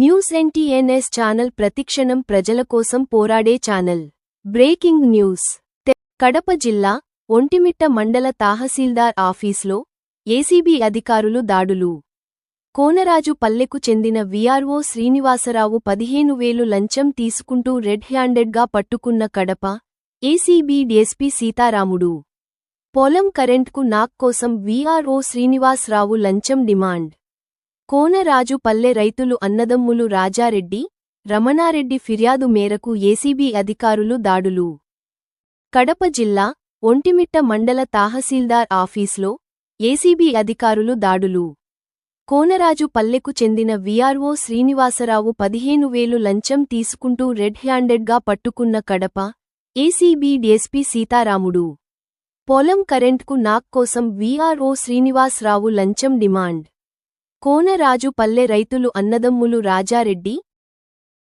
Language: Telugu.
న్యూస్ ఎన్టీఎన్ఎస్ ఛానల్ ప్రతిక్షణం ప్రజల కోసం పోరాడే ఛానల్. Breaking news. కడప జిల్లా ఒంటిమిట్ట మండల తహసీల్దార్ ఆఫీస్లో ఏసీబీ అధికారులు దాడులు. కోనరాజు పల్లెకు చెందిన విఆర్ఓ శ్రీనివాసరావు పదిహేను వేలు లంచం తీసుకుంటూ రెడ్ హ్యాండెడ్గా పట్టుకున్న కడప ఏసీబీ డీఎస్పీ సీతారాముడు. పొలం కరెంట్కు నాక్ కోసం వీఆర్ఓ శ్రీనివాసరావు లంచం డిమాండ్. కోనరాజు పల్లె రైతులు అన్నదమ్ములు రాజారెడ్డి రమణారెడ్డి ఫిర్యాదు మేరకు ఏసీబీ అధికారులు దాడులు. కడప జిల్లా ఒంటిమిట్ట మండల తాహసీల్దార్ ఆఫీస్లో ఏసీబీ అధికారులు దాడులు. కోనరాజు పల్లెకు చెందిన వీఆర్ఓ శ్రీనివాసరావు పదిహేను వేలు లంచం తీసుకుంటూ రెడ్ హ్యాండెడ్గా పట్టుకున్న కడప ఏసీబీ డీఎస్పీ సీతారాముడు. పొలం కరెంట్కు నాక్ కోసం వీఆర్ఓ శ్రీనివాసరావు లంచం డిమాండ్. కోనరాజు పల్లె రైతులు అన్నదమ్ములు రాజారెడ్డి